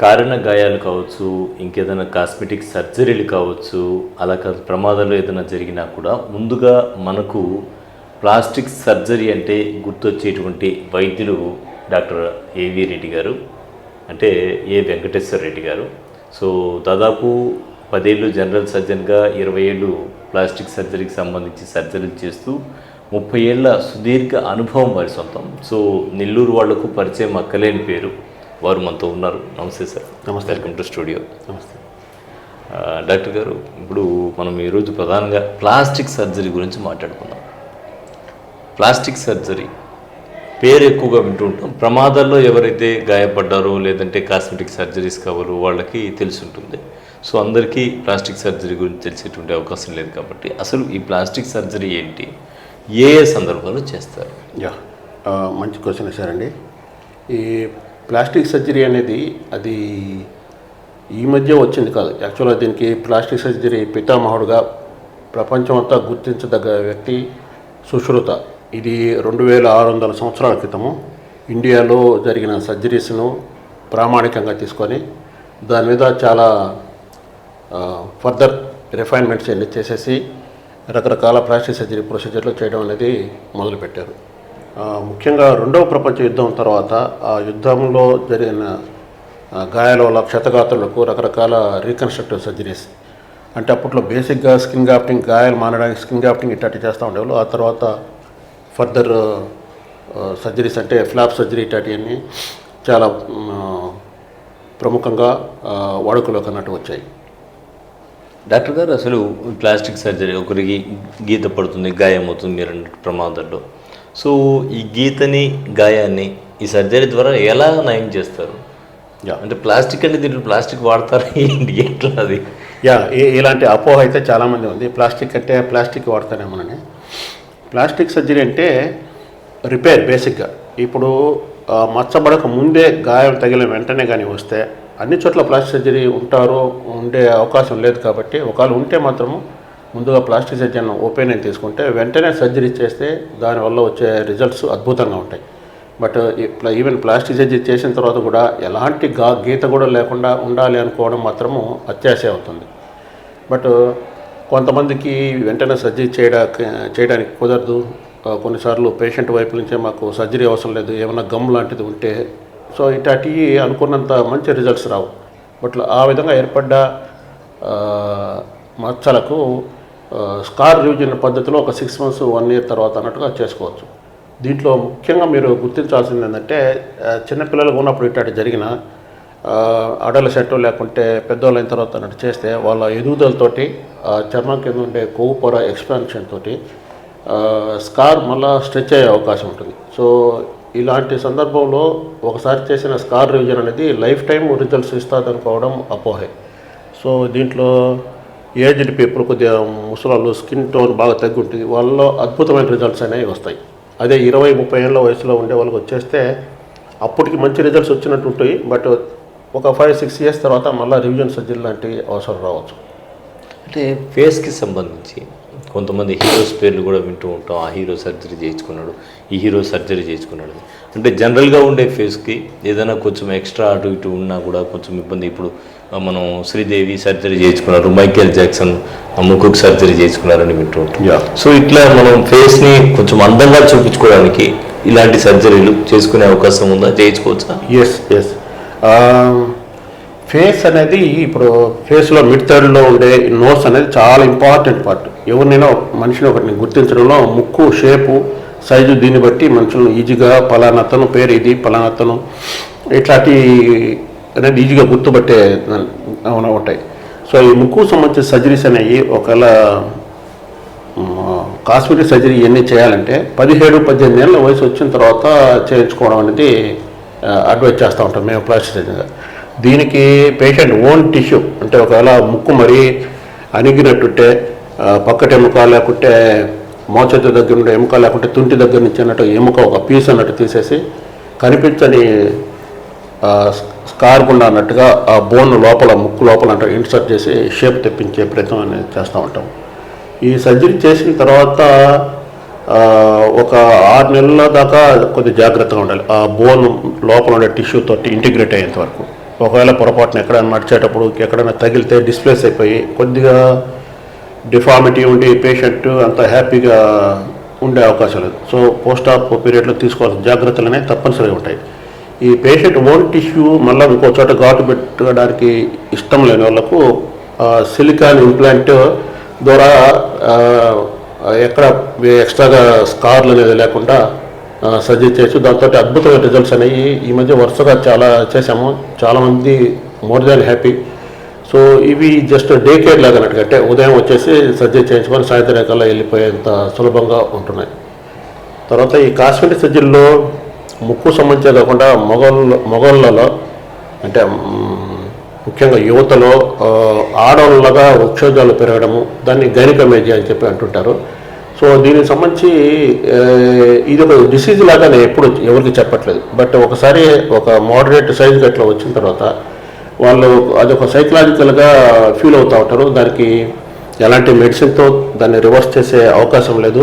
కారణ గాయాలు కావచ్చు ఇంకేదైనా కాస్మెటిక్ సర్జరీలు కావచ్చు అలా కాదు ప్రమాదాలు ఏదైనా జరిగినా కూడా ముందుగా మనకు ప్లాస్టిక్ సర్జరీ అంటే గుర్తొచ్చేటువంటి వైద్యులు డాక్టర్ ఏవి రెడ్డి గారు అంటే ఏ వెంకటేశ్వర రెడ్డి గారు. సో దాదాపు పదేళ్ళు జనరల్ సర్జన్గా ఇరవై ఏళ్ళు ప్లాస్టిక్ సర్జరీకి సంబంధించి సర్జరీలు చేస్తూ ముప్పై ఏళ్ళ సుదీర్ఘ అనుభవం వారి సొంతం. సో నెల్లూరు వాళ్ళకు పరిచయం అక్కలేని పేరు. వారు మనతో ఉన్నారు. నమస్తే సార్. నమస్తే. Welcome to studio. నమస్తే. డాక్టర్ గారు ఇప్పుడు మనం ఈరోజు ప్రధానంగా ప్లాస్టిక్ సర్జరీ గురించి మాట్లాడుకుందాం. ప్లాస్టిక్ సర్జరీ పేరు ఎక్కువగా వింటూ ఉంటాం. ప్రమాదాల్లో ఎవరైతే గాయపడ్డారో లేదంటే కాస్మెటిక్ సర్జరీస్ కావాలో వాళ్ళకి తెలిసి ఉంటుంది. సో అందరికీ ప్లాస్టిక్ సర్జరీ గురించి తెలిసేటువంటి అవకాశం లేదు కాబట్టి అసలు ఈ ప్లాస్టిక్ సర్జరీ ఏంటి? ఏ ఏ సందర్భాల్లో చేస్తారు? యా మంచి క్వశ్చన్ వేశారండి. ఈ ప్లాస్టిక్ సర్జరీ అనేది అది ఈ మధ్య వచ్చింది కాదు. యాక్చువల్గా దీనికి ప్లాస్టిక్ సర్జరీ పితామహుడుగా ప్రపంచం అంతా గుర్తించదగ్గ వ్యక్తి సుశ్రుత. ఇది రెండు వేల ఆరు వందల సంవత్సరాల క్రితము ఇండియాలో జరిగిన సర్జరీస్ను ప్రామాణికంగా తీసుకొని దాని మీద చాలా ఫర్దర్ రిఫైన్మెంట్స్ అన్ని చేసేసి రకరకాల ప్లాస్టిక్ సర్జరీ ప్రొసీజర్లు చేయడం అనేది మొదలుపెట్టారు. ముఖ్యంగా రెండవ ప్రపంచ యుద్ధం తర్వాత ఆ యుద్ధంలో జరిగిన గాయాల వల్ల క్షతగాత్రులకు రకరకాల రీకన్స్ట్రక్టివ్ సర్జరీస్. అంటే అప్పట్లో బేసిక్గా స్కిన్ గ్రాఫ్టింగ్ గాయాలు మానడానికి స్కిన్ గ్రాఫ్టింగ్ ఇట్లాంటి చేస్తూ ఉండేవాళ్ళు. ఆ తర్వాత ఫర్దర్ సర్జరీస్ అంటే ఫ్లాప్ సర్జరీ ఇట్లాంటివన్నీ చాలా ప్రముఖంగా వాడుకలోకి అన్నట్టు వచ్చాయి. డాక్టర్ గారు అసలు ప్లాస్టిక్ సర్జరీ ఒకరికి గీత పడుతుంది గాయం అవుతుంది మీరు ప్రమాదంలో సో ఈ గీతని గాయాన్ని ఈ సర్జరీ ద్వారా ఎలా నయం చేస్తారు? యా. అంటే ప్లాస్టిక్ అంటే దీంట్లో ప్లాస్టిక్ వాడతారా? ఏంటి? ఎట్లా అది? యా ఇలాంటి అపోహ అయితే చాలామంది ఉంది. ప్లాస్టిక్ అంటే ప్లాస్టిక్ వాడతానేమోనని ప్లాస్టిక్ సర్జరీ అంటే రిపేర్ బేసిక్గా. ఇప్పుడు మచ్చబడక ముందే గాయం తగిలిన వెంటనే కానీ వస్తే అన్ని చోట్ల ప్లాస్టిక్ సర్జరీ ఉంటారు ఉండే అవకాశం లేదు కాబట్టి ఒకవేళ ఉంటే మాత్రము ముందుగా ప్లాస్టిక్ సర్జన్ ఓపెన్ తీసుకుంటే వెంటనే సర్జరీ చేస్తే దానివల్ల వచ్చే రిజల్ట్స్ అద్భుతంగా ఉంటాయి. బట్ ఈవెన్ ప్లాస్టిక్ సర్జరీ చేసిన తర్వాత కూడా ఎలాంటి గా గీత కూడా లేకుండా ఉండాలి అనుకోవడం మాత్రము అత్యాశ అవుతుంది. బట్ కొంతమందికి వెంటనే సర్జరీ చేయడానికి చేయడానికి కుదరదు. కొన్నిసార్లు పేషెంట్ వైపు నుంచే మాకు సర్జరీ అవసరం లేదు. ఏమైనా గమ్ లాంటిది ఉంటే సో ఇట్లాంటివి అనుకున్నంత మంచి రిజల్ట్స్ రావు. బట్ ఆ విధంగా ఏర్పడ్డ మచ్చలకు స్కార్ రివిజన్ పద్ధతిలో ఒక సిక్స్ మంత్స్ వన్ ఇయర్ తర్వాత అన్నట్టుగా చేసుకోవచ్చు. దీంట్లో ముఖ్యంగా మీరు గుర్తించాల్సింది ఏంటంటే చిన్నపిల్లలకు ఉన్నప్పుడు ఇట్లాంటి జరిగిన అడలసెట్ లేకుంటే పెద్దవాళ్ళు అయిన తర్వాత అన్నట్టు చేస్తే వాళ్ళ ఎదుగుదలతోటి చర్మం కింద ఉండే కొవ్వు పొర ఎక్స్పాన్షన్ తోటి స్కార్ మళ్ళా స్ట్రెచ్ అయ్యే అవకాశం ఉంటుంది. సో ఇలాంటి సందర్భంలో ఒకసారి చేసిన స్కార్ రివిజన్ అనేది లైఫ్ టైం రిజల్ట్స్ ఇస్తుంది అనుకోవడం అపోహే. సో దీంట్లో ఏజ్డ్ పీపుల్ కొద్దిగా ముసలాళ్ళు స్కిన్ టోన్ బాగా తగ్గి ఉంటుంది వాళ్ళలో అద్భుతమైన రిజల్ట్స్ అనేవి వస్తాయి. అదే ఇరవై ముప్పై ఏళ్ళ వయసులో ఉండే వాళ్ళకి వచ్చేస్తే అప్పటికి మంచి రిజల్ట్స్ వచ్చినట్టు ఉంటాయి. బట్ ఒక ఫైవ్ సిక్స్ ఇయర్స్ తర్వాత మళ్ళీ రివిజన్ సర్జరీ లాంటివి అవసరం రావచ్చు. అంటే ఫేస్కి సంబంధించి కొంతమంది హీరోస్ పేర్లు కూడా వింటూ ఉంటాం. ఆ హీరో సర్జరీ చేయించుకున్నాడు ఈ హీరో సర్జరీ చేయించుకున్నాడు. అంటే జనరల్గా ఉండే ఫేస్కి ఏదైనా కొంచెం ఎక్స్ట్రా అటు ఇటు ఉన్నా కూడా కొంచెం ఇబ్బంది. ఇప్పుడు మనం శ్రీదేవి సర్జరీ చేయించుకున్నారు మైకేల్ జాక్సన్ ముక్కుకు సర్జరీ చేయించుకున్నారని వింటూ ఉంటాం. సో ఇట్లా మనం ఫేస్ని కొంచెం అందంగా చూపించుకోవడానికి ఇలాంటి సర్జరీలు చేసుకునే అవకాశం ఉందా? చేయించుకోవచ్చా? ఎస్ ఎస్ ఫేస్ అనేది ఇప్పుడు ఫేస్లో మిడ్ థర్డ్లో ఉండే నోస్ అనేది చాలా ఇంపార్టెంట్ పార్ట్. ఎవరినైనా మనిషిని ఒకటిని గుర్తించడంలో ముక్కు షేపు సైజు దీన్ని బట్టి మనుషులను ఈజీగా పలానతను పేరు ఇది పలానతను ఇట్లాంటి అనేది ఈజీగా గుర్తుపట్టే అవునా ఉంటాయి. సో ఈ ముక్కు సంబంధించిన సర్జరీస్ అనేవి ఒకవేళ కాస్మెటిక్ సర్జరీ ఇవన్నీ చేయాలంటే పదిహేడు పద్దెనిమిది ఏళ్ళ వయసు వచ్చిన తర్వాత చేయించుకోవడం అనేది అడ్వైజ్ చేస్తూ ఉంటాం మేము ప్లాస్టిక్ సర్జరీగా. దీనికి పేషెంట్ ఓన్ టిష్యూ అంటే ఒకవేళ ముక్కు మరీ అణిగినట్టుంటే పక్కటి ఎముక లేకుంటే మోచేతి దగ్గర నుండి ఎముక లేకుంటే తుంటి దగ్గర నుంచి అన్నట్టు ఎముక ఒక పీస్ అన్నట్టు తీసేసి కనిపించని ఆ, స్కార్ గుండా అన్నట్టుగా ఆ బోన్ లోపల ముక్కు లోపల అంటే ఇన్సర్ట్ చేసి షేప్ తెప్పించే ప్రయత్నం అనేది చేస్తూ ఉంటాం. ఈ సర్జరీ చేసిన తర్వాత ఒక ఆరు నెలల దాకా కొద్దిగా జాగ్రత్తగా ఉండాలి. ఆ బోన్ లోపల ఉండే టిష్యూ తోటి ఇంటిగ్రేట్ అయ్యేంత వరకు. ఒకవేళ పొరపాటున ఎక్కడైనా నడిచేటప్పుడు ఎక్కడైనా తగిలితే డిస్ప్లేస్ అయిపోయి కొద్దిగా డిఫార్మిటీ ఉండి పేషెంట్ అంత హ్యాపీగా ఉండే అవకాశం లేదు సో పోస్ట్ ఆప్ పీరియడ్లో తీసుకోవాల్సిన జాగ్రత్తలు అనేవి తప్పనిసరిగా ఉంటాయి. ఈ పేషెంట్ ఓన్ టిష్యూ మళ్ళీ ఇంకో చోట ఘాటు పెట్టడానికి ఇష్టం లేని వాళ్ళకు సిలికాన్ ఇంప్లాంట్ ద్వారా ఎక్కడ ఎక్స్ట్రాగా స్కార్లు అనేది లేకుండా సజెస్ట్ చేసి దాంతో అద్భుతమైన రిజల్ట్స్ అనేవి ఈ మధ్య వరుసగా చాలా చేశాము. చాలామంది మోర్ దాన్ హ్యాపీ సో ఇవి జస్ట్ డే కేర్ లాగా అన్నట్టుగా అంటే ఉదయం వచ్చేసి సర్జరీ చేయించుకొని సాయంత్రం కల్లా వెళ్ళిపోయేంత సులభంగా ఉంటున్నాయి. తర్వాత ఈ కాస్మెటిక్ సర్జరీలో ముక్కు సంబంధించే కాకుండా మొగోళ్ళ మొగళ్ళలో అంటే ముఖ్యంగా యువతలో ఆ, ఆడవాళ్ళగా వృక్షోజాలు పెరగడము దాన్ని గైనికమేజీ అని చెప్పి అంటుంటారు. సో దీనికి సంబంధించి ఇది ఒక డిసీజ్ లాగా నేను ఎప్పుడు ఎవరికి చెప్పట్లేదు. బట్ ఒకసారి ఒక మోడరేట్ సైజ్ గట్లా వచ్చిన తర్వాత వాళ్ళు అదొక సైకలాజికల్గా ఫీల్ అవుతూ ఉంటారు. దానికి ఎలాంటి మెడిసిన్తో దాన్ని రివర్స్ చేసే అవకాశం లేదు.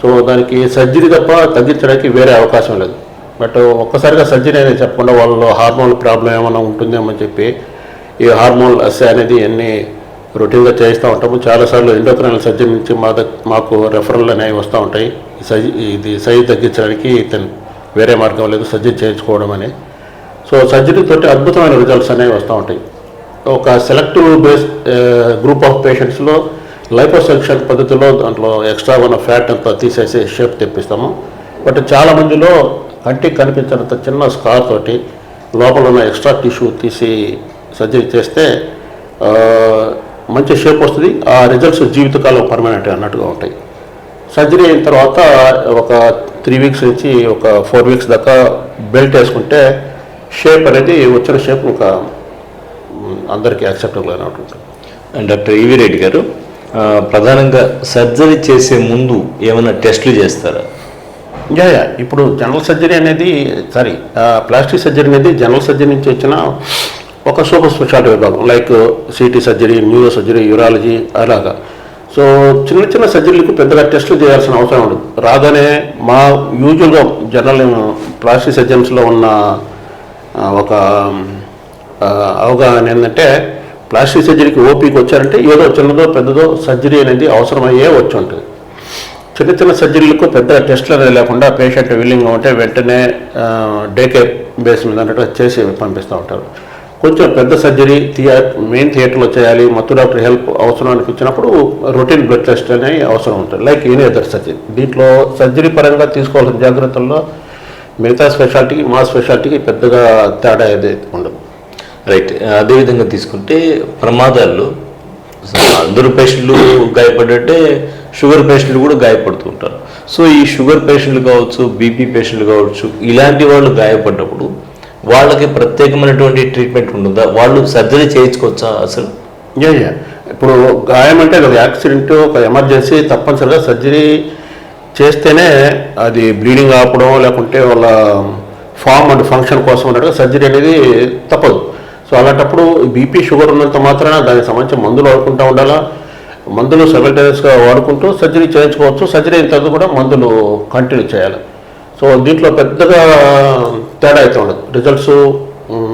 సో దానికి సర్జరీ తప్ప తగ్గించడానికి వేరే అవకాశం లేదు. బట్ ఒక్కసారిగా సర్జరీ అనేది చెప్పకుండా వాళ్ళు హార్మోన్ ప్రాబ్లం ఏమైనా ఉంటుందేమో అని చెప్పి ఈ హార్మోన్ అస్సే అనేది అన్నీ రొటీన్గా చేస్తూ ఉంటాము. చాలాసార్లు ఎండోక్రైనల్ సర్జరీ నుంచి మా దగ్- మాకు రెఫరల్ అనేవి వస్తూ ఉంటాయి. సైజ్ ఇది సైజ్ తగ్గించడానికి ఇతను వేరే మార్గం లేదు సర్జరీ చేయించుకోవడం అని. సో సర్జరీ తోటి అద్భుతమైన రిజల్ట్స్ అనేవి వస్తూ ఉంటాయి. ఒక సెలెక్టివ్ బేస్ గ్రూప్ ఆఫ్ పేషెంట్స్లో లైపోసెక్షన్ పద్ధతిలో దాంట్లో ఎక్స్ట్రా ఉన్న ఫ్యాట్ అంతా తీసేసి షేప్ తెప్పిస్తాము. బట్ చాలా మందిలో కంటికి కనిపించినంత చిన్న స్కార్ తోటి లోపల ఉన్న ఎక్స్ట్రా టిష్యూ తీసి సర్జరీ చేస్తే మంచి షేప్ వస్తుంది. ఆ రిజల్ట్స్ జీవితకాలం పర్మనెంట్ అన్నట్టుగా ఉంటాయి. సర్జరీ అయిన తర్వాత ఒక త్రీ వీక్స్ నుంచి ఒక ఫోర్ వీక్స్ దాకా బెల్ట్ వేసుకుంటే షేప్ అనేది వచ్చిన షేప్ మ్, అందరికీ యాక్సెప్టబుల్ అయినట్టు ఉంటుంది. డాక్టర్ ఈవి రెడ్డి గారు ప్రధానంగా సర్జరీ చేసే ముందు ఏమైనా టెస్టులు చేస్తారా? Yeah yeah. ఇప్పుడు జనరల్ సర్జరీ అనేది సారీ ప్లాస్టిక్ సర్జరీ అనేది జనరల్ సర్జరీ నుంచి వచ్చిన ఒక సూపర్ స్పెషాలిటీ విభాగం like CT surgery neuro surgery urology అలాగా. సో చిన్న చిన్న సర్జరీలకు పెద్దగా టెస్టులు చేయాల్సిన అవసరం ఉండదు. రాగానే మా యూజువల్గా జనరల్ ప్లాస్టిక్ సర్జన్స్లో ఉన్న ఒక అవగాహన ఏంటంటే ప్లాస్టిక్ సర్జరీకి ఓపీకి వచ్చారంటే ఏదో చిన్నదో పెద్దదో సర్జరీ అనేది అవసరమయ్యే వచ్చి ఉంటుంది. చిన్న చిన్న సర్జరీలకు పెద్ద టెస్టులు అనేది లేకుండా పేషెంట్ విల్లింగ్ ఉంటే వెంటనే డే కేర్ బేస్ మీద అన్నట్టు చేసి పంపిస్తూ ఉంటారు. కొంచెం పెద్ద సర్జరీ థియే మెయిన్ థియేటర్లో చేయాలి మత్తు డాక్టర్ హెల్ప్ అవసరం అనిపించినప్పుడు రొటీన్ బ్లడ్ టెస్ట్ అనేవి అవసరం ఉంటుంది. Like any other surgery. దీంట్లో సర్జరీ పరంగా తీసుకోవాల్సిన జాగ్రత్తల్లో మిగతా స్పెషాలిటీకి మా స్పెషాలిటీకి పెద్దగా తేడా ఏదైతే ఉండదు. రైట్. అదేవిధంగా తీసుకుంటే ప్రమాదాల్లో అందరూ పేషెంట్లు గాయపడ్డట్టే షుగర్ పేషెంట్లు కూడా గాయపడుతూ ఉంటారు. సో ఈ షుగర్ పేషెంట్లు కావచ్చు బీపీ పేషెంట్లు కావచ్చు ఇలాంటి వాళ్ళు గాయపడ్డప్పుడు వాళ్ళకి ప్రత్యేకమైనటువంటి ట్రీట్మెంట్ ఉంటుందా? వాళ్ళు సర్జరీ చేయించుకోవచ్చా అసలు? ఇప్పుడు గాయం అంటే ఒక యాక్సిడెంట్ ఒక ఎమర్జెన్సీ తప్పనిసరిగా సర్జరీ చేస్తేనే అది బ్లీడింగ్ ఆపడం లేకుంటే వాళ్ళ ఫామ్ అండ్ ఫంక్షన్ కోసం అన్నట్టుగా సర్జరీ అనేది తప్పదు. సో అలాంటప్పుడు బీపీ షుగర్ ఉన్నంత మాత్రాన దానికి సంబంధించిన మందులు వాడుకుంటూ ఉండాలా? మందులు సెవెంటైన్స్గా వాడుకుంటూ సర్జరీ చేయించుకోవచ్చు. సర్జరీ అయిన తర్వాత కూడా మందులు కంటిన్యూ చేయాలి. సో దీంట్లో పెద్దగా తేడా అయితే ఉండదు. రిజల్ట్స్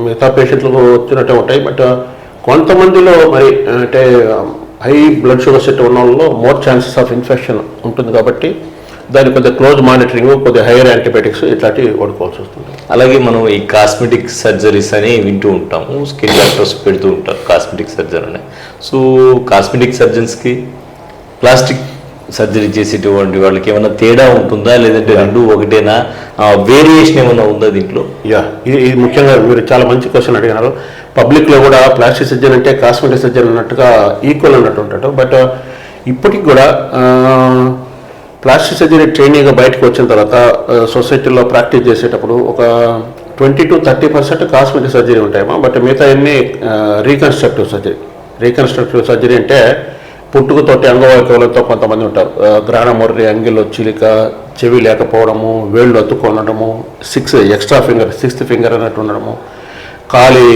మిగతా పేషెంట్లకు వచ్చినట్టే ఉంటాయి. బట్ uh, కొంతమందిలో మరి అంటే హై బ్లడ్ షుగర్ సెట్ ఉన్న వాళ్ళలో మోర్ ఛాన్సెస్ ఆఫ్ ఇన్ఫెక్షన్ ఉంటుంది కాబట్టి దాని కొద్దిగా క్లోజ్ మానిటరింగ్ కొద్దిగా హైయర్ యాంటీబయాటిక్స్ ఇట్లాంటివి వాడుకోవాల్సి వస్తుంది. అలాగే మనం ఈ కాస్మెటిక్ సర్జరీస్ అని వింటూ ఉంటాము స్కిన్ డాక్టర్స్ పెడుతూ ఉంటారు కాస్మెటిక్ సర్జరీ అని. సో కాస్మెటిక్ సర్జన్స్కి ప్లాస్టిక్ సర్జరీ చేసేటువంటి వాళ్ళకి ఏమైనా తేడా ఉంటుందా? లేదంటే రెండు ఒకటేనా? వేరియేషన్ ఏమైనా ఉందా దీంట్లో? యా ఇది ముఖ్యంగా మీరు చాలా మంచి క్వశ్చన్ అడిగినారు. పబ్లిక్లో కూడా ప్లాస్టిక్ సర్జన్ అంటే కాస్మెటిక్ సర్జన్ అన్నట్టుగా ఈక్వల్ అన్నట్టు ఉంటాడు. బట్ ఇప్పటికి కూడా ప్లాస్టిక్ సర్జరీ ట్రైనింగ్గా బయటకు వచ్చిన తర్వాత సొసైటీలో ప్రాక్టీస్ చేసేటప్పుడు ఒక twenty to thirty percent cosmetic surgery ఉంటాయేమో బట్ మిగతా అన్ని రీకన్స్ట్రక్టివ్ సర్జరీ రీకన్స్ట్రక్టివ్ సర్జరీ అంటే పుట్టుకతోటి అంగవైకల్యంతో కొంతమంది ఉంటారు. ఆ, గ్రహణ మొర్రి అంగిలో చిలిక చెవి లేకపోవడము వేళ్ళు అతుక్కొనడము six extra finger sixth finger అన్నట్టు ఉండడము కాలి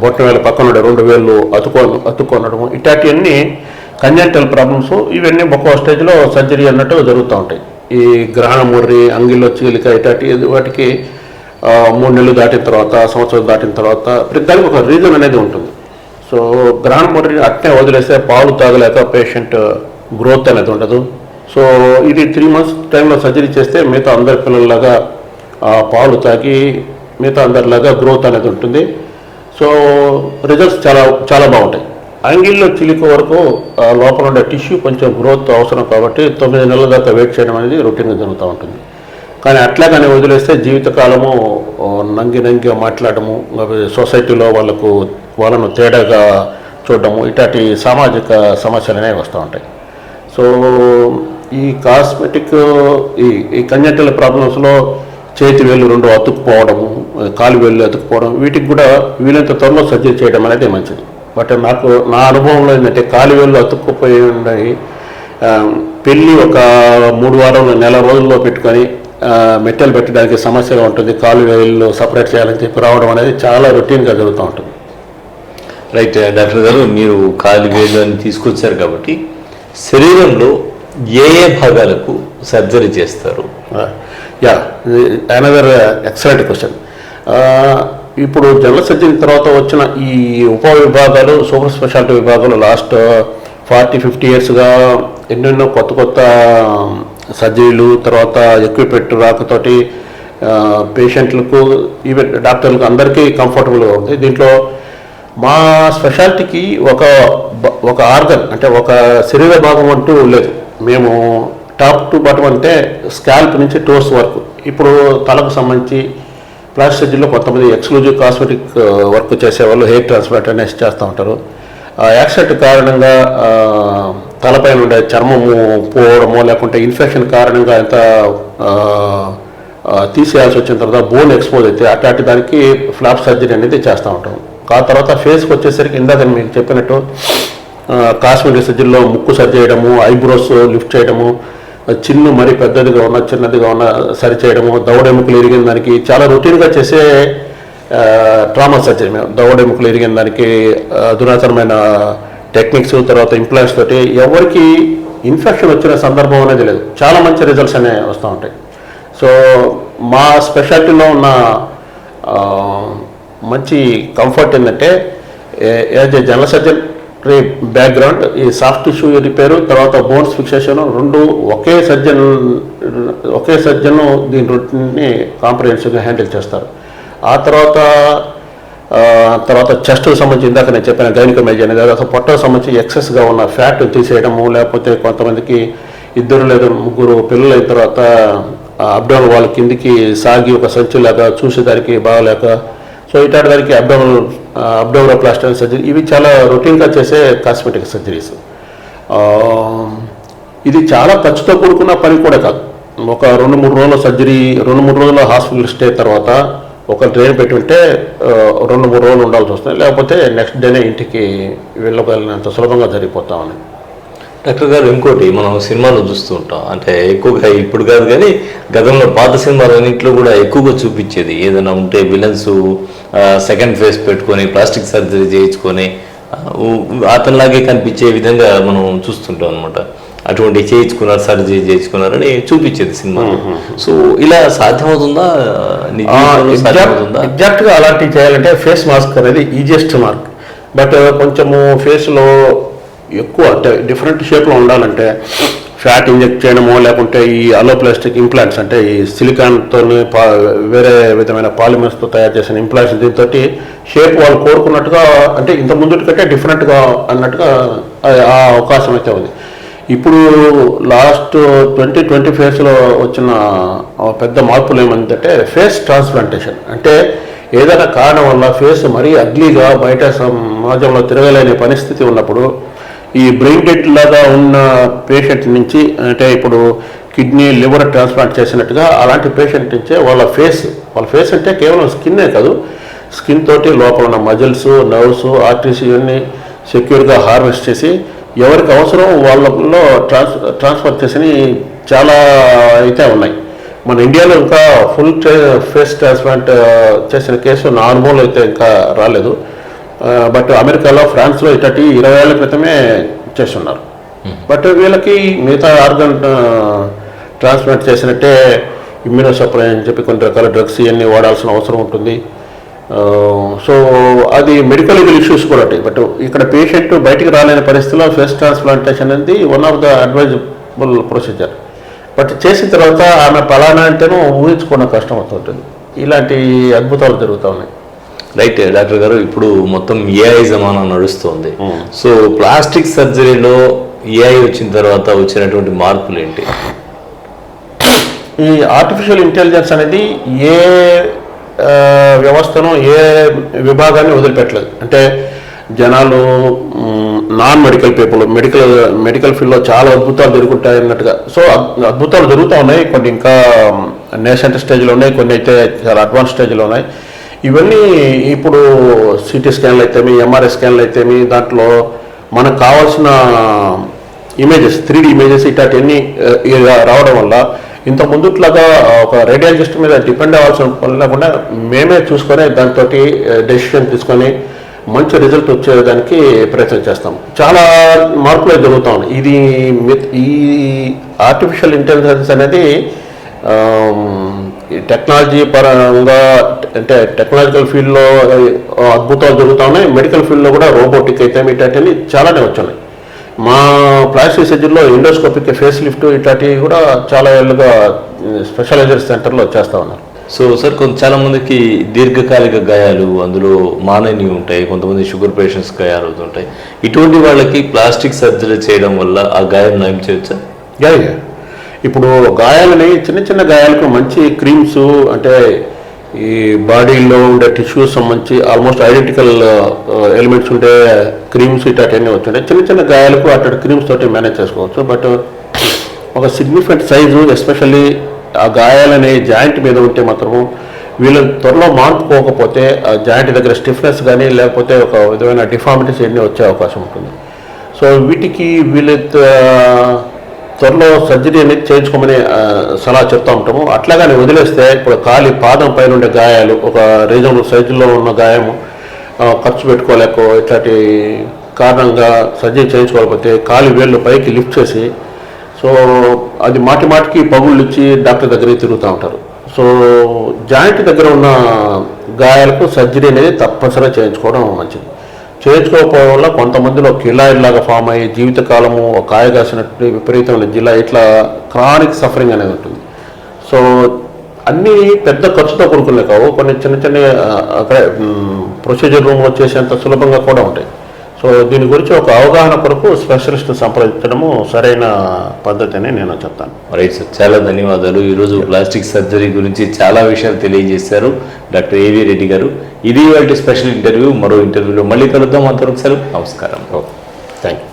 బొట్ట వేల పక్కన ఉండే రెండు వేళ్ళు అతుకో అతుక్కొనడము ఇట్లాంటివన్నీ కంజెంటల్ ప్రాబ్లమ్స్ ఇవన్నీ ఒక్కో స్టేజ్లో సర్జరీ అన్నట్టు జరుగుతూ ఉంటాయి. ఈ గ్రహణ ముర్రి అంగిలో చీలిక ఇట్లాంటి వాటికి మూడు నెలలు దాటిన తర్వాత సంవత్సరం దాటిన తర్వాత ప్రతి దానికి ఒక రీజన్ అనేది ఉంటుంది. సో గ్రహణ ముర్రి అట్నే వదిలేస్తే పాలు తాగలేక పేషెంట్ గ్రోత్ uh, అనేది ఉండదు. సో ఇది త్రీ మంత్స్ టైంలో సర్జరీ చేస్తే మిగతా అందరి పిల్లల్లాగా పాలు తాగి మిగతా అందరిలాగా గ్రోత్ అనేది ఉంటుంది. సో రిజల్ట్స్ చాలా చాలా బాగుంటాయి. అంగిల్లో చిలిక వరకు లోపల ఉండే టిష్యూ కొంచెం గ్రోత్ అవసరం కాబట్టి తొమ్మిది నెలల దాకా వెయిట్ చేయడం అనేది రొటీన్గా జరుగుతూ ఉంటుంది. కానీ అట్లాగనే వదిలేస్తే జీవితకాలము నంగి నంగి మాట్లాడము సొసైటీలో వాళ్ళకు వాళ్ళను తేడాగా చూడడము ఇట్లాంటి సామాజిక సమస్యలు అనేవి వస్తూ ఉంటాయి. సో ఈ కాస్మెటిక్ ఈ ఈ కంజెంటల్ ప్రాబ్లమ్స్లో చేతి వేళ్ళు రెండు అతుక్కుపోవడము కాలు వేళ్ళు అతుక్కుపోవడం వీటికి కూడా వీలైనంత త్వరలో సర్జరీ చేయడం అనేది మంచిది. బట్ నాకు నా అనుభవంలో ఏంటంటే కాలు వేళ్ళు అతుక్కుపోయి ఉన్నాయి పెళ్ళి ఒక మూడు వారంలో నెల రోజుల్లో పెట్టుకొని మెట్టెలు పెట్టడానికి సమస్యగా ఉంటుంది కాలు వేళ్ళు సపరేట్ చేయాలని చెప్పి రావడం అనేది చాలా రొటీన్గా జరుగుతూ ఉంటుంది. రైట్ డాక్టర్ గారు మీరు కాలు వేలు అని తీసుకొచ్చారు కాబట్టి శరీరంలో ఏ ఏ భాగాలకు సర్జరీ చేస్తారు? యా అనదర్ ఎక్సలెంట్ క్వశ్చన్ ఇప్పుడు జనరల్ సర్జరీ తర్వాత వచ్చిన ఈ ఉప విభాగాలు సూపర్ స్పెషాలిటీ విభాగాలు లాస్ట్ ఫార్టీ ఫిఫ్టీ ఇయర్స్గా ఎన్నెన్నో కొత్త కొత్త సర్జరీలు తర్వాత ఎక్విప్మెంట్ రాకతోటి పేషెంట్లకు ఈవెన్ డాక్టర్లకు అందరికీ కంఫర్టబుల్గా ఉంది. దీంట్లో మా స్పెషాలిటీకి ఒక ఒక ఆర్గన్ అంటే ఒక శరీర భాగం అంటూ లేదు. మేము టాప్ టు బాటం అంటే స్కాల్ప్ నుంచి టోస్ వరకు. ఇప్పుడు తలకు సంబంధించి ప్లాస్టిక్ సర్జరీలో కొంతమంది ఎక్స్క్లూజివ్ కాస్మెటిక్ వర్క్ చేసేవాళ్ళు హెయిర్ ట్రాన్స్ప్లాంట్ అనేసి చేస్తూ ఉంటారు. యాక్సిడెంట్ కారణంగా తలపైన ఉండే చర్మము పోవడమో లేకుంటే ఇన్ఫెక్షన్ కారణంగా ఎంత తీసేయాల్సి వచ్చిన తర్వాత బోన్ ఎక్స్పోజ్ అయితే అట్లాంటి దానికి ఫ్లాప్ సర్జరీ అనేది చేస్తూ ఉంటాం. ఆ తర్వాత ఫేస్కి వచ్చేసరికి ఇందాక మీకు చెప్పినట్టు కాస్మెటిక్ సర్జరీలో ముక్కు సరి చేయడము ఐబ్రోస్ లిఫ్ట్ చేయడము చిన్ను మరి పెద్దదిగా ఉన్న చిన్నదిగా ఉన్న సరి చేయడము దవడెముకలు ఎరిగిన దానికి చాలా రొటీన్గా చేసే ట్రామా సర్జరీ. మేము దవడెముకలు ఎరిగిన దానికి అధునాతనమైన టెక్నిక్స్ తర్వాత ఇంప్లాంట్స్ తోటి ఎవరికి ఇన్ఫెక్షన్ వచ్చిన సందర్భం అనేది లేదు. చాలా మంచి రిజల్ట్స్ అనేవి వస్తూ ఉంటాయి. సో మా స్పెషాలిటీలో ఉన్న మంచి కంఫర్ట్ ఏంటంటే as a general surgeon background ఈ సాఫ్ట్ టిష్యూ రిపేరు తర్వాత బోన్స్ ఫిక్సేషన్ రెండు ఒకే సర్జన్ ఒకే సర్జన్ దీని రొటీన్ని కాంప్రహెన్సివ్గా హ్యాండిల్ చేస్తారు. ఆ తర్వాత తర్వాత చెస్ట్ సంబంధించి ఇందాక నేను చెప్పిన గైనికమేజ్ అనేది అసలు పొట్టకు సంబంధించి ఎక్సెస్గా ఉన్న ఫ్యాట్ తీసేయడము లేకపోతే కొంతమందికి ఇద్దరు లేదా ముగ్గురు పిల్లలు అయిన తర్వాత అబ్డోన్ వాళ్ళ కిందికి సాగి ఒక సంచులాగా చూసేదానికి బాగలేక సో ఇట్లాంటి దానికి అబ్డోమల్ అబ్డోమల్ సర్జరీ ఇవి చాలా రొటీన్గా చేసే కాస్మెటిక్ సర్జరీస్ ఇది చాలా ఖర్చుతో కూడుకున్న పని కూడా కాదు. ఒక రెండు మూడు రోజుల సర్జరీ రెండు మూడు రోజుల హాస్పిటల్ స్టే తర్వాత ఒక ట్రైన్ పెట్టి ఉంటే రెండు మూడు రోజులు ఉండాల్సి వస్తుంది. లేకపోతే నెక్స్ట్ డేనే ఇంటికి వెళ్ళగలిగినంత సులభంగా జరిగిపోతా ఉన్నాయి డాక్టర్ గారు ఇంకోటి మనం సినిమాలో చూస్తూ ఉంటాం. అంటే ఎక్కువగా ఇప్పుడు కాదు కానీ గతంలో పాత సినిమాలన్నింటిలో కూడా ఎక్కువగా చూపించేది. ఏదైనా ఉంటే విలన్స్ సెకండ్ ఫేస్ పెట్టుకొని ప్లాస్టిక్ సర్జరీ చేయించుకొని అతనిలాగే కనిపించే విధంగా మనం చూస్తుంటాం అనమాట అటువంటి చేయించుకున్నారు సర్జరీ చేయించుకున్నారని చూపించేది సినిమా సో ఇలా సాధ్యమవుతుందా? ఎగ్జాక్ట్గా అలాంటివి చేయాలంటే ఫేస్ మాస్క్ అనేది ఈజియెస్ట్ మార్క్. బట్ కొంచెము ఫేస్లో ఎక్కువ అంటే డిఫరెంట్ షేప్లో ఉండాలంటే ఫ్యాట్ ఇంజెక్ట్ చేయడమో లేకుంటే ఈ అలోప్లాస్టిక్ ఇంప్లాంట్స్ అంటే ఈ సిలికాన్తో పా వేరే విధమైన పాలిమర్స్తో తయారు చేసిన ఇంప్లాంట్స్ దీంతో షేప్ వాళ్ళు కోరుకున్నట్టుగా అంటే ఇంత ముందు కంటే డిఫరెంట్గా అన్నట్టుగా ఆ- అవకాశం అయితే ఉంది. ఇప్పుడు లాస్ట్ ట్వంటీ ట్వంటీ ఫేస్లో వచ్చిన పెద్ద మార్పులు ఏమంటే ఫేస్ ట్రాన్స్ప్లాంటేషన్ అంటే ఏదైనా కారణం వల్ల ఫేస్ మరీ అగ్లీగా బయట సమాజంలో తిరగలేని పరిస్థితి ఉన్నప్పుడు ఈ బ్రెయిన్ డెడ్ లాగా ఉన్న పేషెంట్ నుంచి అంటే ఇప్పుడు కిడ్నీ లివర్ ట్రాన్స్ప్లాంట్ చేసినట్టుగా అలాంటి పేషెంట్ నుంచే వాళ్ళ ఫేస్ వాళ్ళ ఫేస్ అంటే కేవలం స్కిన్నే కాదు స్కిన్ తోటి లోపల ఉన్న మజిల్స్ నర్వ్స్ ఆర్టీసీ ఇవన్నీ సెక్యూర్గా హార్వెస్ట్ చేసి ఎవరికి అవసరం వాళ్ళలో ట్రాన్స్ ట్రాన్స్ఫర్ చేసిన చాలా అయితే ఉన్నాయి. మన ఇండియాలో ఇంకా ఫుల్ ఫేస్ ట్రాన్స్ప్లాంట్ చేసిన కేసు నా అయితే ఇంకా రాలేదు. బట్ అమెరికాలో ఫ్రాన్స్లో ఇటటి ఇరవై ఏళ్ళ క్రితమే చేస్తున్నారు. బట్ వీళ్ళకి మిగతా ఆర్గన్ ట్రాన్స్ప్లాంట్ చేసినట్టే ఇమ్యూనోసప్లై అని చెప్పి కొన్ని రకాల డ్రగ్స్ ఇవన్నీ వాడాల్సిన అవసరం ఉంటుంది. సో అది మెడికల్ లీగల్ ఇష్యూస్ కూడా ఉంటాయి. బట్ ఇక్కడ పేషెంట్ బయటికి రాలేని పరిస్థితిలో ఫేస్ ట్రాన్స్ప్లాంటేషన్ అనేది one of the advisable procedure. But చేసిన తర్వాత ఆమె పలానా అంటేనూ ఊహించుకోవడం కష్టం అవుతుంటుంది. ఇలాంటి అద్భుతాలు జరుగుతూ ఉన్నాయి. రైట్ డాక్టర్ గారు ఇప్పుడు మొత్తం ఏఐ జమానా నడుస్తోంది. సో ప్లాస్టిక్ సర్జరీలో ఏఐ వచ్చిన తర్వాత వచ్చినటువంటి మార్పులు ఏంటి ఈ ఆర్టిఫిషియల్ ఇంటెలిజెన్స్ అనేది ఏ వ్యవస్థను ఏ విభాగాన్ని వదిలిపెట్టలేదు. అంటే జనాలు non medical people medical medical ఫీల్డ్లో చాలా అద్భుతాలు జరుగుతాయి అన్నట్టుగా. సో అద్భుతాలు జరుగుతూ ఉన్నాయి. కొన్ని ఇంకా నేషనల్ స్టేజ్లో ఉన్నాయి కొన్ని అయితే చాలా అడ్వాన్స్ స్టేజ్లో ఉన్నాయి. ఇవన్నీ ఇప్పుడు సిటీ స్కాన్లు అయితేమి ఎంఆర్ఐ స్కాన్లు అయితేమి దాంట్లో మనకు కావాల్సిన ఇమేజెస్ త్రీ ఇమేజెస్ ఇట్లాంటివన్నీ రావడం వల్ల ఇంత ముందుట్లాగా ఒక రేడియాలజిస్ట్ మీద డిపెండ్ అవ్వాల్సిన పని లేకుండా మేమే చూసుకొని దాంతో డెసిషన్ తీసుకొని మంచి రిజల్ట్ వచ్చేదానికి ప్రయత్నం చేస్తాం. చాలా మార్పులు అయితే జరుగుతూ ఉన్నాయి. ఇది ఈ ఆర్టిఫిషియల్ ఇంటెలిజెన్స్ అనేది టెక్నాలజీ పరంగా అంటే టెక్నాలజికల్ ఫీల్డ్లో అద్భుతాలు జరుగుతూ ఉన్నాయి. మెడికల్ ఫీల్డ్లో కూడా రోబోటిక్ అయితే ఇట్లాంటివన్నీ చాలానే వచ్చున్నాయి మా ప్లాస్టిక్ సర్జరీలో ఎండోస్కోపిక్ ఫేస్ లిఫ్ట్ ఇట్లాంటివి కూడా చాలా ఏళ్ళుగా స్పెషలైజ్డ్ సెంటర్లో చేస్తూ ఉన్నారు. సో సార్ కొంత చాలా మందికి దీర్ఘకాలిక గాయాలు అందులో మానని ఉంటాయి కొంతమంది షుగర్ పేషెంట్స్ గాయాలు అవుతుంటాయి. ఇటువంటి వాళ్ళకి ప్లాస్టిక్ సర్జరీ చేయడం వల్ల ఆ గాయం నయం చేయొచ్చా? Yeah yeah. ఇప్పుడు గాయాలని చిన్న చిన్న గాయాలకు మంచి క్రీమ్స్ అంటే ఈ బాడీలో ఉండే టిష్యూస్ సంబంధించి ఆల్మోస్ట్ ఐడెంటికల్ ఎలిమెంట్స్ ఉండే క్రీమ్స్ ఇట్లాంటివన్నీ వచ్చుంటాయి చిన్న చిన్న గాయాలకు అట్లాంటి క్రీమ్స్ తోటి మేనేజ్ చేసుకోవచ్చు. బట్ uh, ఒక సిగ్నిఫికెంట్ సైజు ఎస్పెషల్లీ ఆ గాయాలనే జాయింట్ మీద ఉంటే మాత్రము వీళ్ళు త్వరలో మార్పుకోకపోతే ఆ జాయింట్ దగ్గర స్టిఫ్నెస్ కానీ లేకపోతే ఒక విధమైన డిఫార్మిటీస్ ఎన్ని వచ్చే అవకాశం ఉంటుంది. సో వీటికి వీళ్ళ uh, త్వరలో సర్జరీ అనేది చేయించుకోమని సలహా చెప్తా ఉంటాము. అట్లాగానే వదిలేస్తే ఇప్పుడు కాలి పాదం పైన ఉండే గాయాలు ఒక రీజనబుల్ సైజులో ఉన్న గాయము ఖర్చు పెట్టుకోలేక ఇట్లాంటి కారణంగా సర్జరీ చేయించుకోకపోతే కాలి వేళ్ళు పైకి లిఫ్ట్ చేసి సో అది మాటి మాటికి పగుళ్ళు ఇచ్చి డాక్టర్ దగ్గరికి తిరుగుతూ ఉంటారు. సో జాయింట్ దగ్గర ఉన్న గాయాలకు సర్జరీ అనేది తప్పనిసరిగా చేయించుకోవడం మంచిది. చేయించుకోకపోవడం వల్ల కొంతమందిలో కిలాయిడ్లాగా ఫామ్ అయ్యి జీవితకాలము ఒక కాయ కాసినట్టు విపరీతమైన జిల్లా ఇట్లా క్రానిక్ సఫరింగ్ అనేది ఉంటుంది. సో అన్నీ పెద్ద ఖర్చుతో కూడుకునే కావు. కొన్ని చిన్న చిన్న అక్కడ ప్రొసీజర్ రూమ్లో చేసేంత సులభంగా కూడా ఉంటాయి. సో దీని గురించి ఒక అవగాహన కొరకు స్పెషలిస్ట్ సంప్రదించడము సరైన పద్ధతి అని నేను చెప్తాను. రైట్ సార్ చాలా ధన్యవాదాలు. ఈరోజు ప్లాస్టిక్ సర్జరీ గురించి చాలా విషయాలు తెలియజేశారు. డాక్టర్ ఏవి రెడ్డి గారు. ఇది వాటి స్పెషల్ ఇంటర్వ్యూ. మరో ఇంటర్వ్యూలో మళ్ళీ కలుద్దాం అంతవరకు సెలవు. నమస్కారం. Thank you